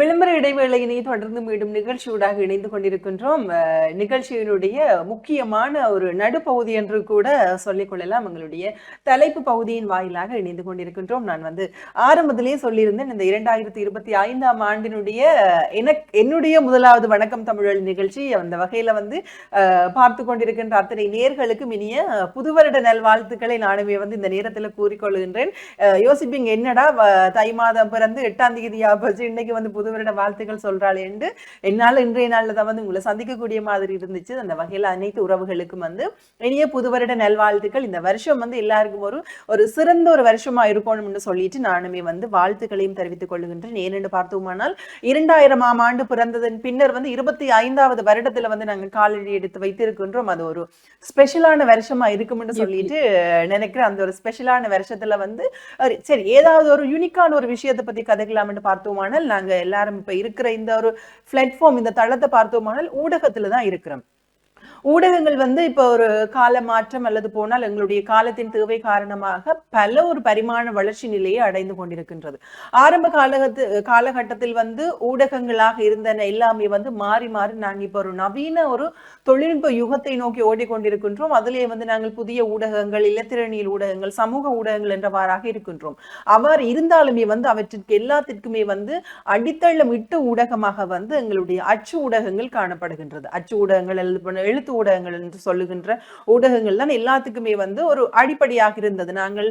விளம்பர இடைவேளையினை தொடர்ந்து மீண்டும் நிகழ்ச்சியூடாக இணைந்து கொண்டிருக்கின்றோம். நிகழ்ச்சியினுடைய முக்கியமான ஒரு நடுப்பகுதி என்று கூட சொல்லிக் கொள்ளலாம். எங்களுடைய தலைப்பு பகுதியின் வாயிலாக இணைந்து கொண்டிருக்கின்றோம். நான் வந்து ஆரம்பத்திலேயே சொல்லியிருந்தேன் இந்த இரண்டாயிரத்தி இருபத்தி ஐந்தாம் ஆண்டினுடைய எனக்கு என்னுடைய முதலாவது வணக்கம் தமிழ் நிகழ்ச்சி. அந்த வகையில வந்து அஹ், பார்த்து கொண்டிருக்கின்ற அத்தனை நேர்களுக்கும் இனிய புதுவருட நல்வாழ்த்துக்களை நானுமே வந்து இந்த நேரத்தில் கூறிக்கொள்கின்றேன் யோசிப்பிங் என்னடா தை மாதம் பிறந்து எட்டாம் தேதியா போச்சு இன்னைக்கு வந்து புது வருட வாழ்த்துக்கள் சொல்றாள் என்று என்னால் இன்றைய நாளில் தான் வந்து உங்களை சந்திக்கக்கூடிய மாதிரி இருந்துச்சு. அந்த வகையில் அனைத்து உறவுகளுக்கும் வந்து இனிய புது வருட நல்வாழ்த்துக்கள். இந்த வருஷம் வந்து எல்லாருக்கும் ஒரு ஒரு சிறந்த ஒரு வருஷமா இருக்கணும்னு சொல்லிட்டு நானுமே வந்து வாழ்த்துக்களையும் தெரிவித்துக் கொள்கின்றேன் ஏனென்று பார்த்தோமானால் இரண்டாயிரமாம் ஆண்டு பிறந்ததன் பின்னர் வந்து இருபத்தி ஐந்தாவது வருடத்துல வந்து நாங்கள் காலடி எடுத்து வைத்திருக்கின்றோம். அது ஒரு ஸ்பெஷலான வருஷமா இருக்கும்னு சொல்லிட்டு நினைக்கிறேன். அந்த ஒரு ஸ்பெஷலான வருஷத்துல வந்து சரி ஏதாவது ஒரு யூனிக்கான ஒரு விஷயத்தை பத்தி கதைக்கலாம்னு பார்த்தோமானால் நாங்க எல்லாரும் இப்ப இருக்கிற இந்த ஒரு பிளாட்ஃபார்ம் இந்த தளத்தை பார்த்தோமானால் ஊடகத்துல தான் இருக்கிறோம். ஊடகங்கள் வந்து இப்போ ஒரு கால மாற்றம் அல்லது போனால் எங்களுடைய காலத்தின் தேவை காரணமாக பல ஒரு பரிமாண வளர்ச்சி நிலையை அடைந்து கொண்டிருக்கின்றது. ஆரம்ப காலகத்து காலகட்டத்தில் வந்து ஊடகங்களாக இருந்தன எல்லாமே வந்து மாறி மாறி நாங்கள் இப்போ ஒரு நவீன ஒரு தொழில்நுட்ப யுகத்தை நோக்கி ஓடிக்கொண்டிருக்கின்றோம். அதிலே வந்து நாங்கள் புதிய ஊடகங்கள் இலத்திரணியல் ஊடகங்கள் சமூக ஊடகங்கள் என்றவாறாக இருக்கின்றோம். அவ்வாறு இருந்தாலுமே வந்து அவற்றிற்கு எல்லாத்திற்குமே வந்து அடித்தளம் இட்டு ஊடகமாக வந்து எங்களுடைய அச்சு ஊடகங்கள் காணப்படுகின்றது. அச்சு ஊடகங்கள் எழுத்து ஊடகங்கள் என்று சொல்லுகின்ற ஊடகங்கள் தான் எல்லாத்துக்குமே வந்து ஒரு அடிப்படையாக இருந்தது. நாங்கள்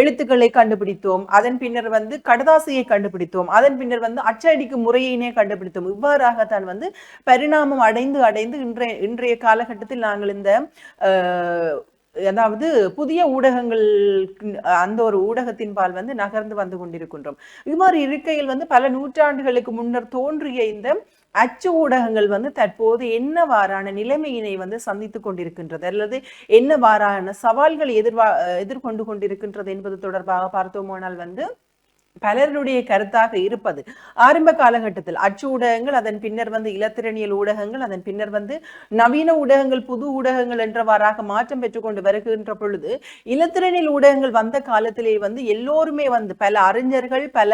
எழுத்துக்களை கண்டுபிடித்தோம். அதன் பின்னர் வந்து கடதாசியை கண்டுபிடித்தோம். அதன் பின்னர் வந்து அச்சடிக்கும் முறையினே கண்டுபிடித்தோம். இவ்வாறாகத்தான் வந்து பரிணாமம் அடைந்து அடைந்து இன்றைய இன்றைய காலகட்டத்தில் நாங்கள் இந்த அதாவது புதிய ஊடகங்கள் அந்த ஒரு ஊடகத்தின் பால் வந்து நகர்ந்து வந்து கொண்டிருக்கின்றோம். இவ்வாறு இருக்கையில் வந்து பல நூற்றாண்டுகளுக்கு முன்னர் தோன்றிய இந்த அச்சு ஊடகங்கள் வந்து தற்போது என்னவாறான நிலைமையினை வந்து சந்தித்துக் கொண்டிருக்கின்றது? அல்லது என்னவாறான சவால்களை எதிர்வா எதிர்கொண்டு கொண்டிருக்கின்றது என்பது தொடர்பாக பார்த்தோமானால் வந்து பலருடைய கருத்தாக இருப்பது. ஆரம்ப காலகட்டத்தில் அச்சு ஊடகங்கள் அதன் பின்னர் வந்து இலத்திரனியல் ஊடகங்கள் அதன் பின்னர் வந்து நவீன ஊடகங்கள் புது ஊடகங்கள் என்றவாறாக மாற்றம் பெற்றுக்கொண்டு வருகின்ற பொழுது இலத்திரனியல் ஊடகங்கள் வந்த காலத்திலே வந்து எல்லோருமே வந்து பல அறிஞர்கள் பல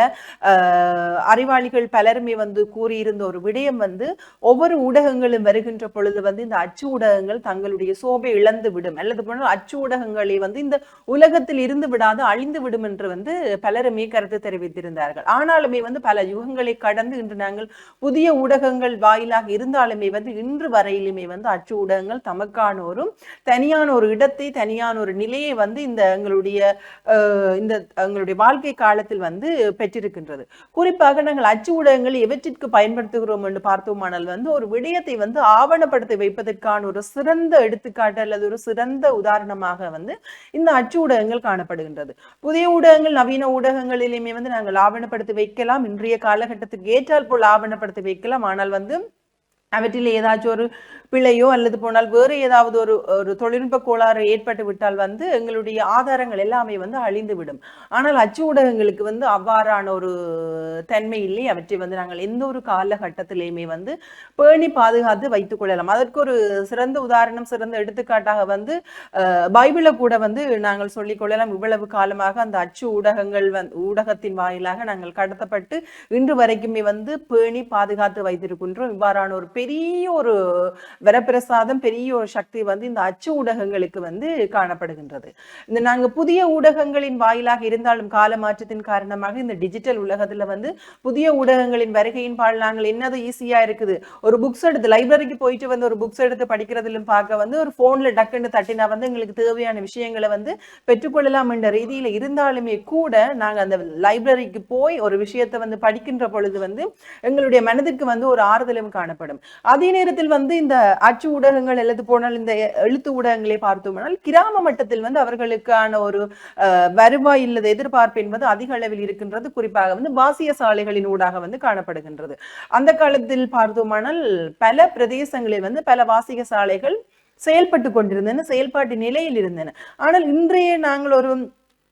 ஆஹ், அறிவாளிகள் பலருமே வந்து கூறியிருந்த ஒரு விடயம் வந்து ஒவ்வொரு ஊடகங்களும் வருகின்ற பொழுது வந்து இந்த அச்சு ஊடகங்கள் தங்களுடைய சோபை இழந்து விடும். அல்லது போனால் அச்சு ஊடகங்களை வந்து இந்த உலகத்தில் இருந்து விடாது அழிந்து விடும் என்று வந்து பலருமே கருத்து தெரிவித்திருந்தார்கள். ஆனாலுமே வந்து பல யுகங்களை கடந்து இன்று நாங்கள் புதிய ஊடகங்கள் வாயிலாக இருந்தாலுமே வந்து இன்று வரையிலுமே வந்து அச்சு ஊடகங்கள் தமக்கான ஒரு தனியான ஒரு இடத்தை தனியான ஒரு நிலையை வந்து இந்த எங்களுடைய இந்த எங்களுடைய வாழ்க்கை காலத்தில் வந்து பெற்றிருக்கின்றது. குறிப்பாக நாங்கள் அச்சு ஊடகங்கள் எவற்றிற்கு பயன்படுத்துகிறோம் என்று பார்த்தோமானால் வந்து ஒரு விடயத்தை வந்து ஆவணப்படுத்தி வைப்பதற்கான ஒரு சிறந்த எடுத்துக்காட்டு அல்லது ஒரு சிறந்த உதாரணமாக வந்து இந்த அச்சு ஊடகங்கள் காணப்படுகின்றது. புதிய ஊடகங்கள் நவீன ஊடகங்களிலுமே வந்து நாங்கள் ஆவணப்படுத்தி வைக்கலாம். இன்றைய காலகட்டத்துக்கு ஏற்றால் போல் ஆவணப்படுத்தி வைக்கலாம். ஆனால் வந்து அவற்றில் ஏதாச்சும் ஒரு பிழையோ அல்லது போனால் வேறு ஏதாவது ஒரு ஒரு தொழில்நுட்ப கோளாறு ஏற்பட்டு விட்டால் வந்து எங்களுடைய ஆதாரங்கள் எல்லாமே வந்து அழிந்து விடும் ஆனால் அச்சு ஊடகங்களுக்கு வந்து அவ்வாறான ஒரு தன்மை இல்லை. அவற்றை வந்து நாங்கள் எந்த ஒரு காலகட்டத்திலையுமே வந்து பேணி பாதுகாத்து வைத்துக் கொள்ளலாம். அதற்கு ஒரு சிறந்த உதாரணம் சிறந்த எடுத்துக்காட்டாக வந்து பைபிளை கூட வந்து நாங்கள் சொல்லிக் கொள்ளலாம். இவ்வளவு காலமாக அந்த அச்சு ஊடகங்கள் வந் ஊடகத்தின் வாயிலாக நாங்கள் கடத்தப்பட்டு இன்று வரைக்குமே வந்து பேணி பாதுகாத்து வைத்திருக்கின்றோம். இவ்வாறான ஒரு பெரிய ஒரு வரப்பிரசாதம் பெரிய ஒரு சக்தி வந்து இந்த அச்சு ஊடகங்களுக்கு வந்து காணப்படுகின்றது. இந்த நாங்க புதிய ஊடகங்களின் வாயிலாக இருந்தாலும் கால மாற்றத்தின் காரணமாக இந்த டிஜிட்டல் உலகத்துல வந்து புதிய ஊடகங்களின் வருகையின் பால் நாங்கள் என்னது ஈஸியா இருக்குது? ஒரு புக்ஸ் எடுத்து லைப்ரரிக்கு போயிட்டு வந்து ஒரு புக்ஸ் எடுத்து படிக்கிறதிலும் பார்க்க வந்து ஒரு போன்ல டக்குன்னு தட்டினா வந்து எங்களுக்கு தேவையான விஷயங்களை வந்து பெற்றுக்கொள்ளலாம் என்ற ரீதியில இருந்தாலுமே கூட நாங்க அந்த லைப்ரரிக்கு போய் ஒரு விஷயத்தை வந்து படிக்கின்ற பொழுது வந்து எங்களுடைய மனதிற்கு வந்து ஒரு ஆறுதலும் காணப்படும். அதே நேரத்தில் வந்து இந்த அச்சு ஊடகங்கள் அல்லது போனால் இந்த எழுத்து ஊடகங்களை பார்த்தோம்னால் கிராம மட்டத்தில் வந்து அவர்களுக்கான ஒரு அஹ், வருவாய் இல்லது எதிர்பார்ப்பு என்பது அதிக அளவில் இருக்கின்றது. குறிப்பாக வந்து வாசிய சாலைகளின் ஊடாக வந்து காணப்படுகின்றது. அந்த காலத்தில் பார்த்தோமானால் பல பிரதேசங்களில் வந்து பல வாசிக சாலைகள் செயல்பட்டு கொண்டிருந்தன செயல்பாட்டு நிலையில் இருந்தன. ஆனால் இன்றைய நாங்கள் ஒரு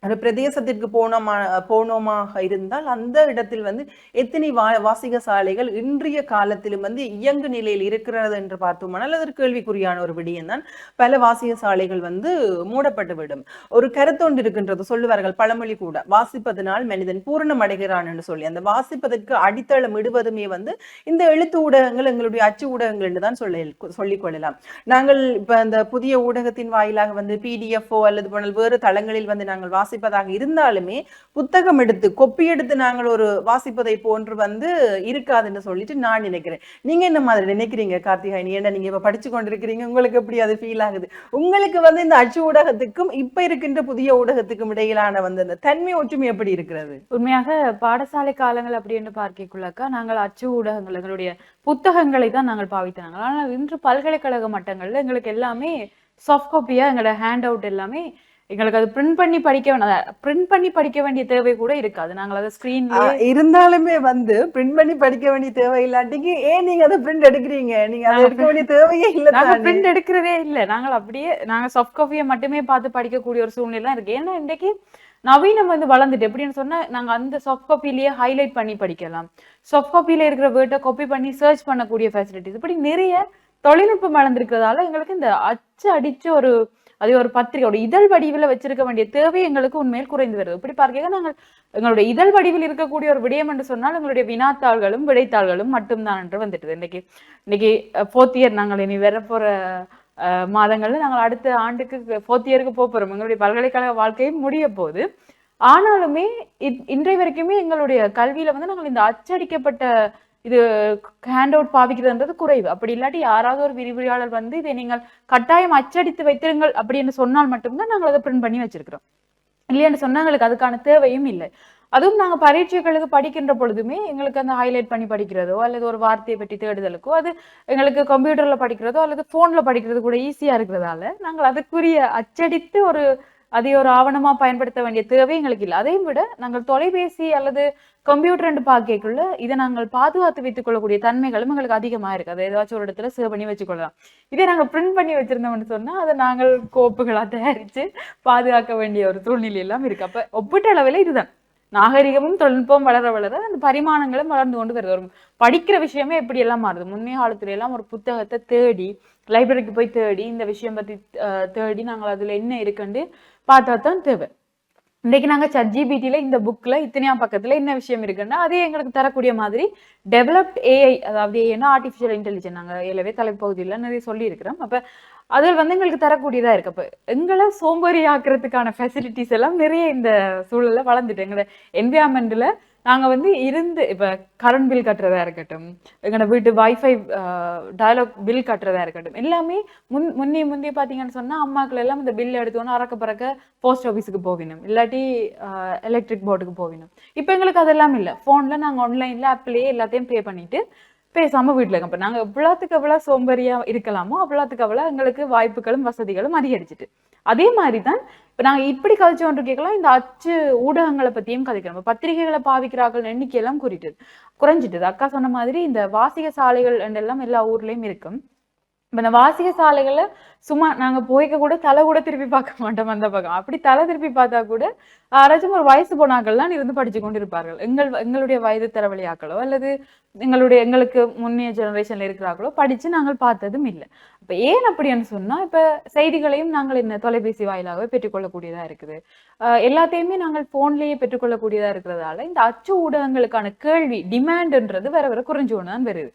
ஒரு பிரதேசத்திற்கு போனோமா போனோமாக இருந்தால் அந்த இடத்தில் வந்து எத்தனை வா வாசிக சாலைகள் இன்றைய காலத்திலும் வந்து இயங்கு நிலையில் இருக்கிறது என்று பார்த்தோமானால் அது ஒரு கேள்விக்குறியான ஒரு விடயம் தான் பல வாசிக சாலைகள் வந்து மூடப்பட்டுவிடும். ஒரு கருத்தொண்டு இருக்கின்றது சொல்லுவார்கள் பழமொழி கூட வாசிப்பதனால் மனிதன் பூரணம் அடைகிறான் என்று சொல்லி. அந்த வாசிப்பதற்கு அடித்தளம் இடுவதுமே வந்து இந்த எழுத்து ஊடகங்கள் எங்களுடைய அச்சு ஊடகங்கள் என்று தான் சொல்ல சொல்லிக் கொள்ளலாம். நாங்கள் இப்ப இந்த புதிய ஊடகத்தின் வாயிலாக வந்து பிடிஎஃப்ஓ அல்லது போனால் வேறு தளங்களில் வந்து நாங்கள் வாசிப்பதாக இருந்தாலுமே புத்தகம் எடுத்து கொப்பி எடுத்து நாங்கள் ஒரு வாசிப்பதை போன்று வந்து இருக்காதுன்னு சொல்லிட்டு நான் நினைக்கிறேன். நீங்க என்ன மாதிரி நினைக்கிறீங்க கார்த்திகாயினி ஏன்னா நீங்க இப்ப படிச்சு கொண்டிருக்கிறீங்க உங்களுக்கு எப்படி அது ஃபீல் ஆகுது? உங்களுக்கு வந்து இந்த அச்சு ஊடகத்துக்கும் இப்ப இருக்கின்ற புதிய ஊடகத்துக்கும் இடையிலான வந்து அந்த தன்மை ஒற்றுமை எப்படி இருக்கிறது? உண்மையாக பாடசாலை காலங்கள் அப்படின்னு பார்க்கக்குள்ளாக்கா நாங்கள் அச்சு ஊடகங்கள் எங்களுடைய புத்தகங்களை தான் நாங்கள் பாவித்தாங்க ஆனால் இன்று பல்கலைக்கழக மட்டங்கள்ல எங்களுக்கு எல்லாமே சாஃப்ட் காப்பியா எங்களோட ஹேண்ட் அவுட் எல்லாமே எங்களுக்கு அது பிரிண்ட் பண்ணி படிக்க வேண்டாம் பிரிண்ட் பண்ணி படிக்க வேண்டிய தேவை கூட இருக்காது. நாங்கள் அதை ஸ்கிரீன்ல இருந்தாலுமே வந்து பிரிண்ட் பண்ணி படிக்க வேண்டிய தேவை இல்லாட்டிக்கு ஏன் நீங்க அதை பிரிண்ட் எடுக்கிறீங்க? நீங்க அதை எடுக்க வேண்டிய தேவையே இல்ல நாங்க பிரிண்ட் எடுக்கிறதே இல்ல. நாங்கள் அப்படியே நாங்க சாஃப்ட் காப்பியை மட்டுமே பார்த்து படிக்கக்கூடிய ஒரு சூழ்நிலை இருக்கு. ஏன்னா இன்றைக்கு நவீனம் வந்து வளர்ந்துட்டு எப்படின்னு சொன்னா நாங்க அந்த சாஃப்ட் காப்பிலேயே ஹைலைட் பண்ணி படிக்கலாம். சாஃப்ட் காப்பியில இருக்கிற வேர்ட்டை காப்பி பண்ணி சர்ச் பண்ணக்கூடிய ஃபெசிலிட்டிஸ் இப்படி நிறைய தொழில்நுட்பம் வளர்ந்துருக்கிறதால எங்களுக்கு இந்த அச்சு அடிச்சு ஒரு அது ஒரு பத்திரிகையோட இதழ் வடிவில் வச்சிருக்க வேண்டிய தேவை எங்களுக்கு உண்மையில் குறைந்து வருது. இப்படி பார்க்க நாங்கள் எங்களுடைய இதழ் வடிவில் இருக்கக்கூடிய ஒரு விடயம் என்று சொன்னால் எங்களுடைய வினாத்தாள்களும் விடைத்தாள்களும் மட்டும்தான் என்று வந்துட்டுது. இன்னைக்கு இன்னைக்கு ஃபோர்த் இயர் நாங்கள் இனி வரப்போற போற அஹ், மாதங்கள்ல நாங்கள் அடுத்த ஆண்டுக்கு ஃபோர்த் இயருக்கு போக போறோம். எங்களுடைய பல்கலைக்கழக வாழ்க்கையும் முடிய போகுது. ஆனாலுமே இன்றைய வரைக்குமே எங்களுடைய கல்வியில வந்து நாங்கள் இந்த அச்சடிக்கப்பட்ட இது ஹேண்ட் அவுட் பாவிக்கிறதுன்றது குறைவு. அப்படி இல்லாட்டி யாராவது ஒரு விரிவுரையாளர் வந்து இதை நீங்கள் கட்டாயம் அச்சடித்து வைத்திருங்கள் அப்படின்னு சொன்னால் மட்டும்தான் நாங்கள் அதை பிரிண்ட் பண்ணி வச்சிருக்கிறோம். இல்லையான்னு சொன்னா எங்களுக்கு அதுக்கான தேவையும் இல்லை. அதுவும் நாங்கள் பரீட்சைகளுக்கு படிக்கின்ற பொழுதுமே எங்களுக்கு அந்த ஹைலைட் பண்ணி படிக்கிறதோ அல்லது ஒரு வார்த்தையை பற்றி தேடுதலுக்கோ அது எங்களுக்கு கம்ப்யூட்டரில் படிக்கிறதோ அல்லது ஃபோனில் படிக்கிறது கூட ஈஸியாக இருக்கிறதால நாங்கள் அதுக்குரிய அச்சடித்து ஒரு அதை ஒரு ஆவணமா பயன்படுத்த வேண்டிய தேவை எங்களுக்கு இல்லை. அதையும் விட நாங்கள் தொலைபேசி அல்லது கம்ப்யூட்டர் பார்க்கக்குள்ள இதை நாங்கள் பாதுகாத்து வைத்துக் கொள்ளக்கூடிய தன்மைகளும் எங்களுக்கு அதிகமா இருக்கு. அதை ஏதாச்சும் ஒரு இடத்துல சேவ் பண்ணி வச்சுக்கொள்ளலாம். இதே நாங்க பிரிண்ட் பண்ணி வச்சிருந்தோம்னு சொன்னா அதை நாங்கள் கோப்புகளா தயாரிச்சு பாதுகாக்க வேண்டிய ஒரு சூழ்நிலை எல்லாம் இருக்கு. அப்ப ஒப்பிட்ட அளவில் இதுதான். நாகரிகமும் தொழில்நுட்பம் வளர வளர அந்த பரிமாணங்களும் வளர்ந்து கொண்டு வருது. ஒரு படிக்கிற விஷயமே எப்படி எல்லாம் மாறுது. முன்னைய காலத்துல எல்லாம் ஒரு புத்தகத்தை தேடி லைப்ரரிக்கு போய் தேடி இந்த விஷயம் பத்தி அஹ், தேடி நாங்கள் அதுல என்ன இருக்குன்னு பார்த்தா தான் தேவை. இன்னைக்கு நாங்கள் சட் ஜிபிடியில் இந்த புக்கில் இத்தனையா பக்கத்தில் என்ன விஷயம் இருக்குன்னா அதே எங்களுக்கு தரக்கூடிய மாதிரி டெவலப்ட் ஏஐ அதாவது ஏன்னா ஆர்டிஃபிஷியல் இன்டெலிஜென்ஸ் நாங்கள் ஏலவே தலைப்பகுதியில் நிறைய சொல்லியிருக்கிறோம். அப்போ அதில் வந்து எங்களுக்கு தரக்கூடியதாக இருக்கு. அப்போ எங்களை சோம்பேறி ஆக்குறதுக்கான ஃபெசிலிட்டிஸ் எல்லாம் நிறைய இந்த சூழலில் வளர்ந்துட்டு எங்களோட என்விரான்மெண்ட்ல நாங்க வந்து இருந்து இப்போ கரண்ட் பில் கட்டுறதா இருக்கட்டும் எங்களோட வீட்டு வைஃபை டயலாக் பில் கட்டுறதா இருக்கட்டும் எல்லாமே முன் முன்னே முந்தைய பாத்தீங்கன்னு சொன்னா அம்மாக்கள் எல்லாம் இந்த பில் எடுத்தோன்னு அறக்க பறக்க போஸ்ட் ஆஃபீஸுக்கு போவினோம் இல்லாட்டி எலக்ட்ரிக் போர்டுக்கு போவினோம் இப்போ எங்களுக்கு அதெல்லாம் இல்லை. ஃபோனில் நாங்கள் ஆன்லைனில் ஆப்லேயே எல்லாத்தையும் பே பண்ணிட்டு பேசாமல் வீட்டில் இருக்கோம். இப்போ நாங்கள் எவ்வளோத்துக்கு எவ்வளோ சோம்பேறியா இருக்கலாமோ அவ்வளோத்துக்கு அவ்வளோ எங்களுக்கு வாய்ப்புகளும் வசதிகளும் அதிகரிச்சிட்டு. அதே மாதிரி தான் இப்போ நாங்கள் இப்படி கதைச்சு ஒன்று கேட்கலாம் இந்த அச்சு ஊடகங்களை பற்றியும் கதைக்கிறோம். பத்திரிகைகளை பாவிக்கிறார்கள் எண்ணிக்கையெல்லாம் குறிட்டது குறைஞ்சிட்டது. அக்கா சொன்ன மாதிரி இந்த வாசிக சாலைகள் எல்லாம் எல்லா ஊர்லேயும் இருக்கும். இப்போ இந்த வாசிக சாலைகள்ல சும்மா நாங்க போய்க்க கூட தலை கூட திருப்பி பார்க்க மாட்டோம் அந்த பக்கம். அப்படி தலை திருப்பி பார்த்தா கூட யாராச்சும் ஒரு வயசு போனாக்கள்லாம் இருந்து படிச்சு கொண்டு இருப்பார்கள் எங்கள் எங்களுடைய வயது தரவழியாக்களோ அல்லது எங்களுடைய எங்களுக்கு முன்னைய ஜெனரேஷன்ல இருக்கிறார்களோ படிச்சு நாங்கள் பார்த்ததும் இல்லை. இப்போ ஏன் அப்படின்னு சொன்னா இப்ப செய்திகளையும் நாங்கள் என்ன தொலைபேசி வாயிலாகவே பெற்றுக்கொள்ளக்கூடியதா இருக்குது. ஆஹ் எல்லாத்தையுமே நாங்கள் போன்லயே பெற்றுக்கொள்ளக்கூடியதா இருக்கிறதால இந்த அச்சு ஊடகங்களுக்கான கேள்வி டிமாண்ட்ன்றது வர வர குறைஞ்சு கொண்டு தான் வருது.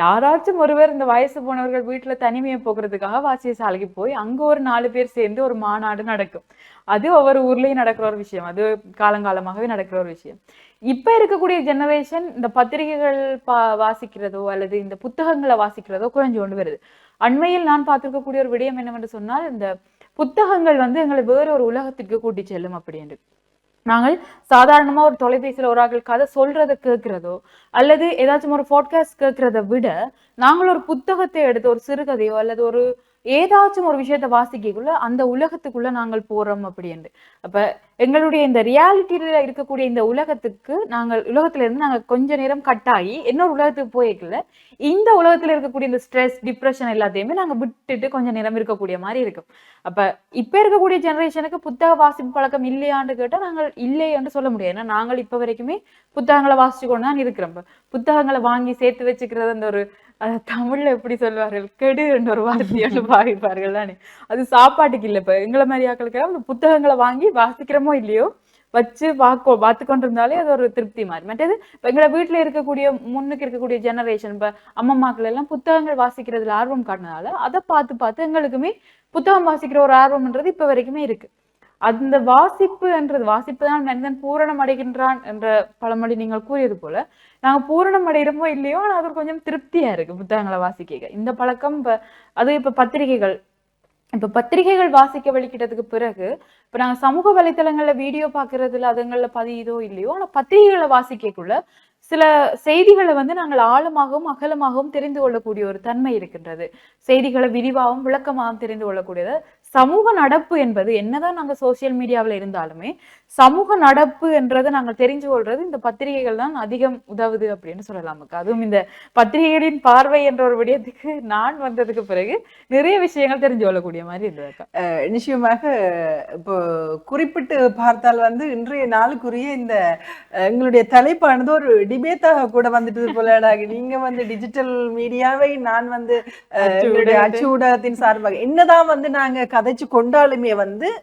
யாராச்சும் ஒருவர் இந்த வயசு போனவர்கள் வீட்டுல தனிமையை போக்குறதுக்காக வாசிய சாலைக்கு போய் அங்க ஒரு நாலு பேர் சேர்ந்து ஒரு மாநாடு நடக்கும். அது ஒவ்வொரு ஊர்லயும் நடக்கிற ஒரு விஷயம். அது காலங்காலமாகவே நடக்கிற ஒரு விஷயம். இப்ப இருக்கக்கூடிய ஜெனரேஷன் இந்த பத்திரிகைகள் பா வாசிக்கிறதோ அல்லது இந்த புத்தகங்களை வாசிக்கிறதோ குறைஞ்சு கொண்டு வருது. அண்மையில் நான் பார்த்திருக்கக்கூடிய ஒரு விடயம் என்னவென்று சொன்னால் இந்த புத்தகங்கள் வந்து எங்களை வேற ஒரு உலகத்திற்கு கூட்டி செல்லும் அப்படின்னு நாங்கள் சாதாரணமா ஒரு தொலைபேசியில ஒரு ஆட்கள் கதை சொல்றத கேட்கிறதோ அல்லது ஏதாச்சும் ஒரு பாட்காஸ்ட் கேட்குறத விட நாங்கள் ஒரு புத்தகத்தை எடுத்து ஒரு சிறுகதையோ அல்லது ஒரு ஏதாச்சும் ஒரு விஷயத்த வாசிக்கக்குள்ள அந்த உலகத்துக்குள்ள நாங்கள் போறோம் அப்படின்னு அப்ப எங்களுடைய இந்த ரியாலிட்டியில இருக்கக்கூடிய இந்த உலகத்துக்கு நாங்கள் உலகத்துல இருந்து நாங்க கொஞ்ச நேரம் கட் ஆகி இன்னொரு உலகத்துக்கு போய்க்கல இந்த உலகத்துல இருக்கக்கூடிய இந்த ஸ்ட்ரெஸ் டிப்ரெஷன் எல்லாத்தையுமே நாங்க விட்டுட்டு கொஞ்ச நேரம் இருக்கக்கூடிய மாதிரி இருக்கும். அப்ப இப்ப இருக்கக்கூடிய ஜெனரேஷனுக்கு புத்தக வாசிப்பு பழக்கம் இல்லையான்னு கேட்டா நாங்கள் இல்லையான்னு சொல்ல முடியாது. ஏன்னா நாங்கள் இப்ப வரைக்குமே புத்தகங்களை வாசிச்சு கொண்டு தான் இருக்கிறோம். புத்தகங்களை வாங்கி சேர்த்து வச்சுக்கிறது அந்த ஒரு அதை தமிழ்ல எப்படி சொல்வார்கள்? கெடு என்ற ஒரு வார்த்தையோடு பாவிப்பார்கள் தானே. அது சாப்பாட்டுக்கு இல்லை இப்போ. எங்களை மாதிரி ஆக்களுக்கு அந்த புத்தகங்களை வாங்கி வாசிக்கிறோமோ இல்லையோ வச்சு பார்க்கோ பார்த்து கொண்டிருந்தாலே அது ஒரு திருப்தி மாதிரி. மற்றது இப்போ எங்களை வீட்டுல இருக்கக்கூடிய முன்னுக்கு இருக்கக்கூடிய ஜெனரேஷன் இப்ப அம்மம்மாக்கள் எல்லாம் புத்தகங்கள் வாசிக்கிறதுல ஆர்வம் காட்டினதால அதை பார்த்து பார்த்து எங்களுக்குமே புத்தகம் வாசிக்கிற ஒரு ஆர்வம்ன்றது இப்ப வரைக்குமே இருக்கு. அந்த வாசிப்பு என்றது வாசிப்பு தான் மனிதன் பூரணம் அடைகின்றான் என்ற பழமொழி நீங்கள் கூறியது போல நாங்க பூரணம் அடைகிறோமோ இல்லையோ ஆனால் அது கொஞ்சம் திருப்தியா இருக்கு புத்தகங்களை வாசிக்க. இந்த பழக்கம் இப்ப அது இப்ப பத்திரிகைகள் இப்ப பத்திரிகைகள் வாசிக்க வழிக்கிட்டதுக்கு பிறகு இப்ப நாங்க சமூக வலைத்தளங்கள்ல வீடியோ பாக்குறதுல அதுங்கள பதியுதோ இல்லையோ ஆனா பத்திரிகைகளை வாசிக்கக்குள்ள சில செய்திகளை வந்து நாங்கள் ஆழமாகவும் அகலமாகவும் தெரிந்து கொள்ளக்கூடிய ஒரு தன்மை இருக்கின்றது. செய்திகளை விரிவாகவும் விளக்கமாகவும் தெரிந்து கொள்ளக்கூடியது. சமூக நடப்பு என்பது என்னதான் நாங்க சோசியல் மீடியாவில் இருந்தாலுமே சமூக நடப்பு என்றதை நாங்கள் தெரிஞ்சு கொள்றது இந்த பத்திரிகைகள் தான் அதிகம் உதவுது அப்படின்னு சொல்லலாம் அக்கா. அதுவும் இந்த பத்திரிகைகளின் பார்வை என்ற ஒரு விடயத்துக்கு நான் வந்ததுக்கு பிறகு நிறைய விஷயங்கள் தெரிஞ்சு கொள்ளக்கூடிய மாதிரி இருந்தது நிச்சயமாக இப்போ குறிப்பிட்டு பார்த்தால் வந்து இன்றைய நாளுக்குரிய இந்த எங்களுடைய தலைப்பானது ஒரு டிபேட்டாக கூட வந்துட்டது போல நீங்க வந்து டிஜிட்டல் மீடியாவை நான் வந்து. அச்சு ஊடகத்தின் சார்பாக என்னதான் வந்து நாங்க கதைச்சு கொண்டாலுமே வந்து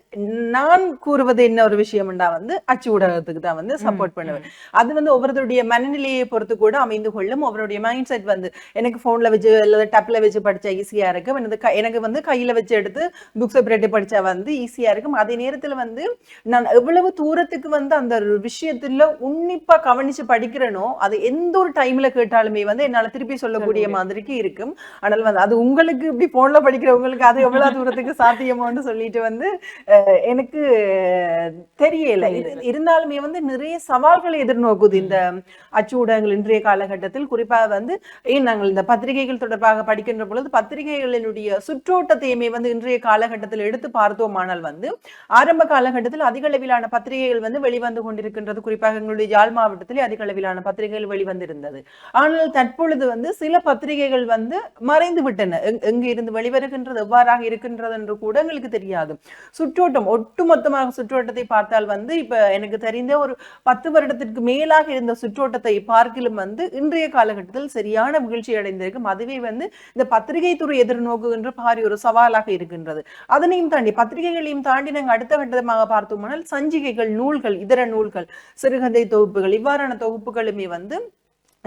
நான் கூறுவது என்ன ஒரு விஷயம்டா வந்து அச்சு ஊடகத்துக்கு தான் வந்து சப்போர்ட் பண்ணுவேன். அது வந்து ஒவ்வொருத்தருடைய மனநிலையை பொறுத்து கூட அமைந்து கொள்ளும். ஒவ்வொருடைய மைண்ட் செட் வந்து எனக்கு போன்ல வச்சு அல்லது டப்ல வச்சு படிச்சா ஈஸியா இருக்கும். எனது க- எனக்கு வந்து கையில வச்சு எடுத்து புக்ஸ் பிரெட் படிச்சா வந்து ஈஸியா இருக்கும். அதே நேரத்துல வந்து நான் எவ்வளவு தூரத்துக்கு வந்து அந்த விஷயத்துல உன்னிப்பா கவனிச்சு படிக்கிறேனோ அது எந்த ஒரு டைம்ல கேட்டாலுமே வந்து என்னால திருப்பி சொல்லக்கூடிய சொல்ல மாதிரிக்கு இருக்கும். ஆனால் வந்து அது உங்களுக்கு இப்படி போன்ல படிக்கிறவங்களுக்கு அது எவ்வளவு தூரத்துக்கு சாத்தியமோன்னு சொல்லிட்டு வந்து எனக்கு தெரியல. இருந்தாலுமே வந்து நிறைய சவால்களை எதிர்நோக்குது இந்த அச்சு ஊடகங்கள் இன்றைய காலகட்டத்தில். குறிப்பாக வந்து ஏன் நாங்கள் இந்த பத்திரிகைகள் தொடர்பாக படிக்கின்ற பொழுது பத்திரிகைகளினுடைய சுற்றோட்டத்தையுமே வந்து இன்றைய காலகட்டத்தில் எடுத்து பார்த்தோமானால் வந்து ஆரம்ப காலகட்டத்தில் அதிக அளவிலான பத்திரிகைகள் வந்து வெளிவந்து கொண்டிருக்கின்றது. குறிப்பாக எங்களுடைய யாழ் மாவட்டத்திலே அதிக அளவிலான பத்திரிகைகள் வெளிவந்திருந்தது. ஆனால் தற்பொழுது வந்து சில பத்திரிகைகள் வந்து மறைந்து விட்டன எங்- எங்கு இருந்து வெளிவருகின்றது எவ்வாறாக இருக்கின்றது என்று கூட எங்களுக்கு தெரியாது. சுற்றோட்டம் ஒட்டுமொத்தமாக சுற்றோட்டத்தை பார்த்தால் வந்து இப்ப எனக்கு தெரிந்த ஒரு பத்து வருடத்திற்கு மேலாக இருந்த சுற்றோட்டத்தை பார்க்கிலும் வந்து இன்றைய காலகட்டத்தில் சரியான மகிழ்ச்சி அடைந்திருக்கும். அதுவே வந்து இந்த பத்திரிகை துறை எதிர்நோக்குகின்ற பாரி ஒரு சவாலாக இருக்கின்றது. அதனையும் தாண்டி பத்திரிகைகளையும் தாண்டி நாங்கள் அடுத்த கட்டமாக பார்த்தோம்னால் சஞ்சிகைகள் நூல்கள் இதர நூல்கள் சிறுகதை தொகுப்புகள் இவ்வாறான தொகுப்புகளுமே வந்து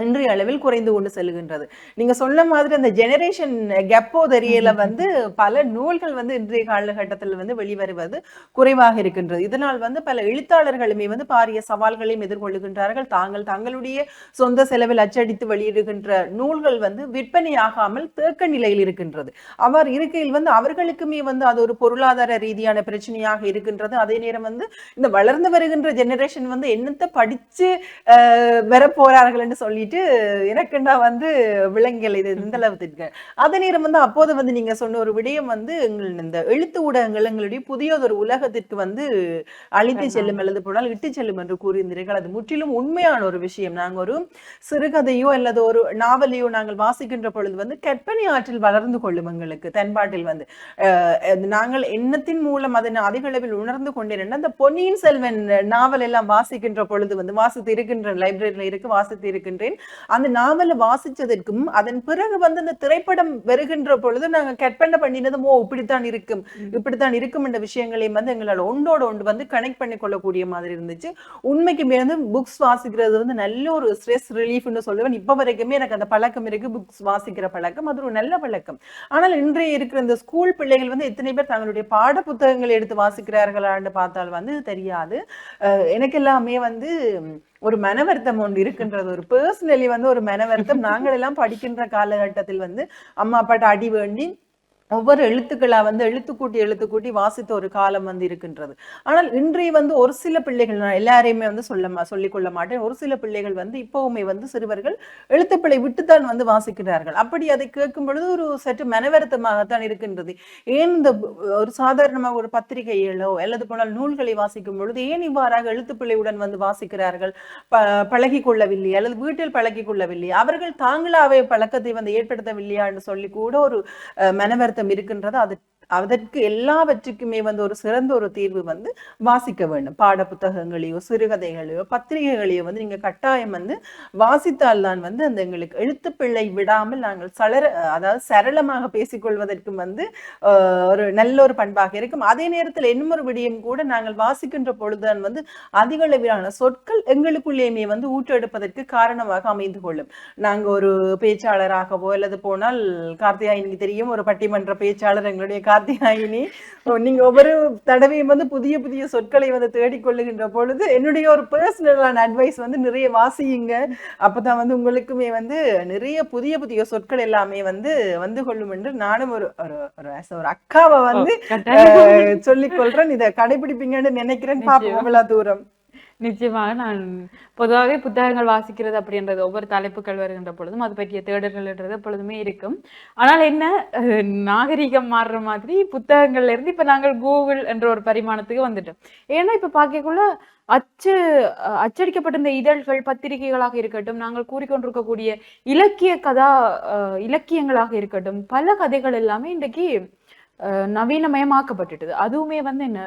இன்றைய அளவில் குறைந்து கொண்டு செல்கின்றது. நீங்க சொன்ன மாதிரி அந்த ஜெனரேஷன் கெப்போ தெரியல வந்து பல நூல்கள் வந்து இன்றைய காலகட்டத்தில் வந்து வெளிவருவது குறைவாக இருக்கின்றது. இதனால் வந்து பல எழுத்தாளர்களுமே வந்து பாரிய சவால்களையும் எதிர்கொள்ளுகின்றார்கள். தாங்கள் தங்களுடைய சொந்த செலவில் அச்சடித்து வெளியிடுகின்ற நூல்கள் வந்து விற்பனையாகாமல் தேக்க நிலையில் இருக்கின்றது. அவ்வாறு இருக்கையில் வந்து அவர்களுக்குமே வந்து அது ஒரு பொருளாதார ரீதியான பிரச்சனையாக இருக்கின்றது. அதே நேரம் வந்து இந்த வளர்ந்து வருகின்ற ஜெனரேஷன் வந்து என்னத்தை படிச்சு வர போறார்கள் என்று சொல்லிட்டு எனக்குண்டா வந்து விலங்கியல் இது இந்த அளவுக்கு அதே நேரம் வந்து அப்போது வந்து நீங்க சொன்ன ஒரு விடயம் வந்து எங்கள் இந்த எழுத்து ஊடகங்கள் எங்களுடைய புதியதொரு உலகத்திற்கு வந்து அழித்து செல்லும் அல்லது போனால் இட்டு செல்லும் என்று கூறியிருந்தீர்கள். அது முற்றிலும் உண்மையான ஒரு விஷயம். நாங்க ஒரு சிறுகதையோ அல்லது ஒரு நாவலையோ நாங்கள் வாசிக்கின்ற பொழுது வந்து கற்பனை ஆற்றில் வளர்ந்து கொள்ளும் எங்களுக்கு தென்பாட்டில் வந்து. நாங்கள் எண்ணத்தின் மூலம் அதனை அதிக அளவில் உணர்ந்து கொண்டிருந்த அந்த பொன்னியின் செல்வன் நாவல் எல்லாம் வாசிக்கின்ற பொழுது வந்து வாசித்து இருக்கின்றேன். லைப்ரரியில இருக்கு வாசித்து இருக்கின்றேன். அந்த நாவலை வாசிச்சதற்கும் அதன் பிறகு வந்து அந்த திரைப்படம் வருகின்ற பொழுது நாங்க கற்பனை பண்ணினதும் ஓ இப்படித்தான் இருக்கும் இப்படித்தான் இருக்கும் என்ற விஷயங்களையும் வந்து எங்களால் ஒன்றோடு ஒன்று வந்து கனெக்ட் பண்ணி கொள்ளக்கூடிய மாதிரி இருந்துச்சு. உண்மைக்குமே வந்து புக்ஸ் வாசிக்கிறது வந்து நல்ல ஒரு ஸ்ட்ரெஸ் ரிலீஃப்னு சொல்லுவேன். இப்ப வரைக்குமே எனக்கு அந்த பழக்கம் இருக்கு புக்ஸ் வாசிக்கிற பழக்கம். அது ஒரு நல்ல பழக்கம். ஆனால் இன்றைய இருக்கிற இந்த ஸ்கூல் பிள்ளைகள் வந்து எத்தனை பேர் தங்களுடைய பாட புத்தகங்களை எடுத்து வாசிக்கிறார்களான்னு பார்த்தால் வந்து தெரியாது. அஹ் எனக்கு எல்லாமே வந்து ஒரு மனவர்த்தம் ஒன்று இருக்கின்றது. ஒரு பர்சனலி வந்து ஒரு மனவர்த்தம். நாங்கள் எல்லாம் படிக்கின்ற காலகட்டத்தில் வந்து அம்மா அப்பாட்ட அடி வேண்டி ஒவ்வொரு எழுத்துக்களா வந்து எழுத்து கூட்டி எழுத்து கூட்டி வாசித்த ஒரு காலம் வந்து இருக்கின்றது. ஆனால் இன்றைய வந்து ஒரு சில பிள்ளைகள் நான் எல்லாரையுமே வந்து சொல்ல மா- சொல்லிக் கொள்ள மாட்டேன். ஒரு சில பிள்ளைகள் வந்து இப்பவுமே வந்து சிறுவர்கள் எழுத்துப்பிழை விட்டுத்தான் வந்து வாசிக்கிறார்கள். அப்படி அதை கேட்கும் பொழுது ஒரு சற்று மனவருத்தமாகத்தான் இருக்கின்றது. ஏன் இந்த ஒரு சாதாரணமாக ஒரு பத்திரிகைகளோ அல்லது போனால் நூல்களை வாசிக்கும் பொழுது ஏன் இவ்வாறாக எழுத்துப்பிழையுடன் வந்து வாசிக்கிறார்கள்? ப பழகி கொள்ளவில்லை அல்லது வீட்டில் பழகி கொள்ளவில்லை. அவர்கள் தாங்களாவே பழக்கத்தை வந்து ஏற்படுத்தவில்லையா என்று சொல்லி கூட ஒரு அஹ், மனவருத்தம் இருக்கின்றது அது அதற்கு எல்லாவற்றுக்குமே வந்து ஒரு சிறந்த ஒரு தீர்வு வந்து வாசிக்க வேண்டும். பாட புத்தகங்களையோ சிறுகதைகளையோ பத்திரிகைகளையோ வந்து நீங்க கட்டாயம் வந்து வாசித்தால் தான் வந்து அந்த எங்களுக்கு எழுத்துப்பிள்ளை விடாமல் நாங்கள் சலர அதாவது சரளமாக பேசிக்கொள்வதற்கும் வந்து ஒரு நல்ல ஒரு பண்பாக இருக்கும். அதே நேரத்தில் இன்னும் ஒரு விடயம் கூட நாங்கள் வாசிக்கின்ற பொழுதுதான் வந்து அதிக அளவிலான சொற்கள் எங்களுக்குள்ளேயுமே வந்து ஊற்றெடுப்பதற்கு காரணமாக அமைந்து கொள்ளும். நாங்க ஒரு பேச்சாளராகவோ அல்லது போனால் கார்த்திகாயினிக்கு தெரியும் ஒரு பட்டிமன்ற பேச்சாளர் எங்களுடைய கார்த்திகாயினி ஓ, நீங்க ஒவ்வொரு தடவையும் வந்து புதிய புதிய சொற்களை வந்து தேடிக்கொள்ளுகின்ற பொழுது என்னுடைய ஒரு பர்சனலான அட்வைஸ் வந்து நிறைய வாசியுங்க. அப்பதான் வந்து உங்களுக்குமே வந்து நிறைய புதிய புதிய சொற்கள் எல்லாமே வந்து வந்து கொள்ளும் என்று நானும் ஒரு ஒரு ஒரு அக்காவை வந்து சொல்லிக் கொள்றேன். இதை கடைபிடிப்பீங்கன்னு நினைக்கிறேன். பாப்போம் எவ்வளவு தூரம். நிச்சயமாக நான் பொதுவாகவே புத்தகங்கள் வாசிக்கிறது அப்படின்றது ஒவ்வொரு தலைப்புகள் வருகின்ற பொழுதும் அது பற்றிய தேடல்கள்ன்றது எப்பொழுதுமே இருக்கும். ஆனால் என்ன நாகரீகம் நாகரிகம் மாறுற மாதிரி புத்தகங்கள்ல இருந்து இப்ப நாங்கள் கூகுள் என்ற ஒரு பரிமாணத்துக்கு வந்துட்டோம். ஏன்னா இப்ப பார்க்கக்குள்ள அச்சு அஹ், அச்சடிக்கப்பட்டிருந்த இதழ்கள் பத்திரிகைகளாக இருக்கட்டும் நாங்கள் கூறிக்கொண்டிருக்கக்கூடிய இலக்கிய கதா அஹ், இலக்கியங்களாக இருக்கட்டும் பல கதைகள் எல்லாமே இன்றைக்கு நவீனமயமாக்கப்பட்டுட்டது. அதுவுமே வந்து என்ன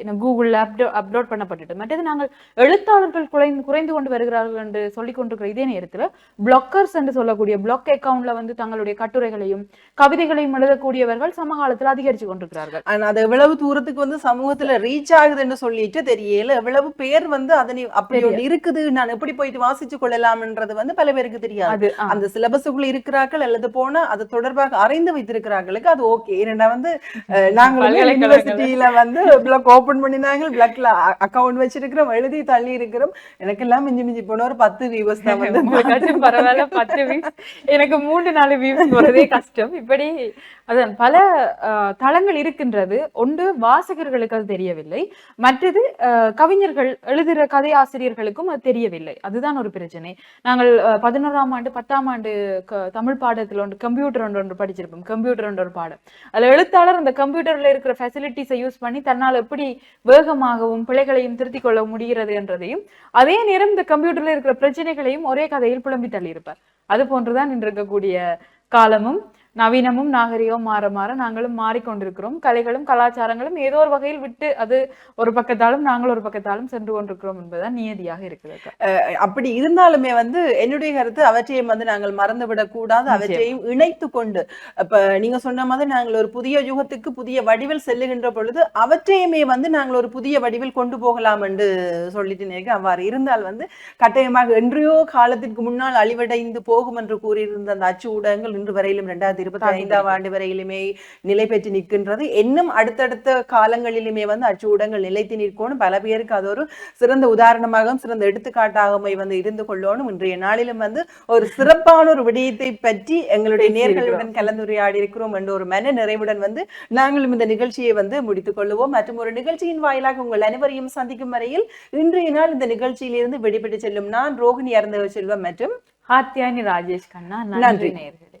என்ன கூகுளில் அப்டோ அப்லோட் பண்ணப்பட்டுட்டு மற்றது நாங்கள் எழுத்தாளர்கள் குறைந்து குறைந்து கொண்டு வருகிறார்கள் என்று சொல்லிக் கொண்டிருக்கிற இதே நேரத்தில் பிளாக்கர்ஸ் என்று சொல்லக்கூடிய பிளாக் அக்கவுண்ட்ல வந்து தங்களுடைய கட்டுரைகளையும் கவிதைகளையும் எழுதக்கூடியவர்கள் சமகாலத்தில் அதிகரித்து கொண்டிருக்கிறார்கள். ஆனா அது எவ்வளவு தூரத்துக்கு வந்து சமூகத்துல ரீச் ஆகுதுன்னு சொல்லிட்டு தெரியல. எவ்வளவு பேர் வந்து அதனை அப்படி இருக்குது நான் எப்படி போயிட்டு வாசிச்சு கொள்ளலாம்ன்றது வந்து பல பேருக்கு தெரியாது. அந்த சிலபஸுக்குள்ள இருக்கிறார்கள் அல்லது போனா அது தொடர்பாக அறிந்து வைத்திருக்கிறார்களுக்கு அது ஓகே ஏன்னா வந்து அஹ், நாங்க பல்கலைக்கழகங்கள். யூனிவர்சிட்டியில வந்து பிளாக் ஓபன் பண்ணினாங்க. பிளாக்ல அக்கவுண்ட் வச்சிருக்கிறோம். எழுதி தள்ளி இருக்கிறோம் எனக்கெல்லாம் மிஞ்சி மிஞ்சி போன ஒரு பத்து வியூவர்ஸ் தான் வந்து பரவாயில்ல பத்து எனக்கு மூன்று நாலு வீக்ஸ் போறதே கஷ்டம். இப்படி அதான் பல தளங்கள் இருக்கின்றது. ஒன்று வாசகர்களுக்கு அது தெரியவில்லை. மற்றது கவிஞர்கள் எழுதுகிற கதை ஆசிரியர்களுக்கும் அது தெரியவில்லை. அதுதான் ஒரு பிரச்சனை. நாங்கள் பதினோராம் ஆண்டு பத்தாம் ஆண்டு தமிழ் பாடத்தில் ஒன்று கம்ப்யூட்டர் ஒன்று ஒன்று படிச்சிருப்போம். கம்ப்யூட்டர் ஒன்று ஒரு பாடம். அதுல எழுத்தாளர் அந்த கம்ப்யூட்டர்ல இருக்கிற ஃபெசிலிட்டிஸை யூஸ் பண்ணி தன்னால் எப்படி வேகமாகவும் பிழைகளையும் திருத்திக் கொள்ள முடிகிறது என்றதையும் அதே நேரம் இந்த கம்ப்யூட்டர்ல இருக்கிற பிரச்சனைகளையும் ஒரே கதையில் புலம்பி தள்ளியிருப்பார். அது போன்றுதான் இன்று இருக்கக்கூடிய காலமும். நவீனமும் நாகரிகமும் மாற மாற நாங்களும் மாறிக்கொண்டிருக்கிறோம் கலைகளும் கலாச்சாரங்களும் ஏதோ ஒரு வகையில் விட்டு அது ஒரு பக்கத்தாலும் நாங்கள் ஒரு பக்கத்தாலும் சென்று கொண்டிருக்கிறோம் என்பதுதான் நியதியாக இருக்குது அக்கா. அப்படி இருந்தாலுமே வந்து என்னுடைய கருத்து அவற்றையும் வந்து நாங்கள் மறந்துவிடக் கூடாது. அவற்றையும் இணைத்து கொண்டு அப்ப நீங்க சொன்ன மாதிரி நாங்கள் ஒரு புதிய யுகத்துக்கு புதிய வடிவில் செல்லுகின்ற பொழுது அவற்றையுமே வந்து நாங்கள் ஒரு புதிய வடிவில் கொண்டு போகலாம் என்று சொல்லிட்டு நினைக்கிறேன் அவ்வாறு இருந்தால் வந்து கட்டாயமாக என்றையோ காலத்திற்கு முன்னால் அழிவடைந்து போகும் என்று கூறியிருந்த அந்த அச்சு ஊடகங்கள் இன்று வரையிலும் இரண்டாயிரத்தி இருபத்தி ஐந்தாம் ஆண்டு வரையிலுமே நிலை பெற்று நிற்கின்றது. இன்னும் அடுத்தடுத்த காலங்களிலுமே வந்து அச்சு ஊடகங்கள் நிலைத்து நிற்கணும் பல பேருக்கு அது ஒரு சிறந்த உதாரணமாகவும் சிறந்த எடுத்துக்காட்டாகவும் வந்து இருந்து கொள்ளணும் இன்றைய நாளிலும் வந்து ஒரு சிறப்பான ஒரு விடயத்தை பற்றி எங்களுடைய நேர்களுடன் கலந்துரையாடி இருக்கிறோம் என்ற ஒரு மன நிறைவுடன் வந்து நாங்களும் இந்த நிகழ்ச்சியை வந்து முடித்துக் கொள்ளுவோம். மற்றும் ஒரு நிகழ்ச்சியின் வாயிலாக உங்கள் அனைவரையும் சந்திக்கும் வரையில் இன்றைய நாள் இந்த நிகழ்ச்சியிலிருந்து விடுபட்டு செல்லும் நான் ரோகிணி அருந்தவ செல்வம் மற்றும் ஹாத்தியானி ராஜேஷ் கண்ணா. நன்றி. நேயர்களே.